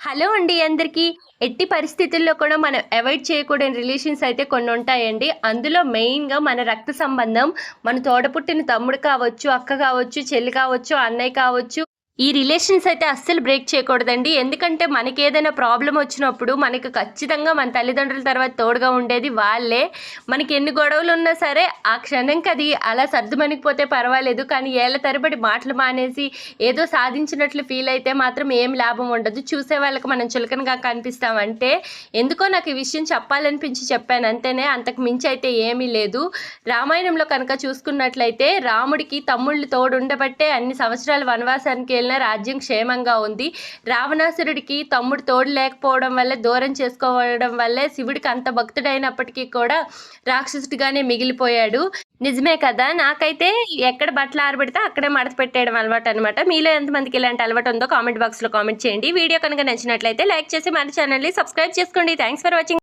Hello అండి అందరికీ. ఎట్టి పరిస్థితుల్లో కూడా మనం అవాయిడ్ చేయకూడని రిలేషన్స్ అయితే కొన్ని ఉంటాయండి. అందులో మెయిన్గా మన రక్త సంబంధం మన తోడపుట్టిన తమ్ముడు కావచ్చు అక్క కావచ్చు చెల్లి కావచ్చు అన్నయ్య కావచ్చు ఈ రిలేషన్స్ అయితే అస్సలు బ్రేక్ చేయకూడదండి. ఎందుకంటే మనకి ఏదైనా ప్రాబ్లం వచ్చినప్పుడు మనకి ఖచ్చితంగా మన తల్లిదండ్రుల తర్వాత తోడుగా ఉండేది వాళ్ళే. మనకి ఎన్ని గొడవలు ఉన్నా సరే ఆ క్షణంకి అది అలా సర్దుమణికిపోతే పర్వాలేదు. కానీ ఏళ్ళ తరబడి మాటలు మానేసి ఏదో సాధించినట్లు ఫీల్ అయితే మాత్రం ఏం లాభం ఉండదు. చూసే వాళ్ళకి మనం చులకనగా కనిపిస్తామంటే ఎందుకో నాకు ఈ విషయం చెప్పాలనిపించి చెప్పాను. అంతేనే అంతకు మించి అయితే ఏమీ లేదు. రామాయణంలో కనుక చూసుకున్నట్లయితే రాముడికి తమ్ముళ్ళు తోడు ఉండబట్టే అన్ని సంవత్సరాలు వనవాసానికి వెళ్ళిన రాజ్యం క్షేమంగా ఉంది. రావణాసురుడికి తమ్ముడు తోడు లేకపోవడం వల్లే దూరం చేసుకోవడం వల్లే శివుడికి అంత భక్తుడైనప్పటికీ కూడా రాక్షసుడిగానే మిగిలిపోయాడు. నిజమే కదా? నాకైతే ఎక్కడ బట్టలు ఆరబెడితే అక్కడే మడత పెట్టేయడం అలవాటు అనమాట మీలో ఎంతమందికి ఇలాంటి అలవాటు ఉందో కామెంట్ బాక్స్లో కామెంట్ చేయండి. వీడియో కనుక నచ్చినట్లయితే లైక్ చేసి మన ఛానల్ని సబ్స్క్రైబ్ చేసుకోండి. Thanks for watching.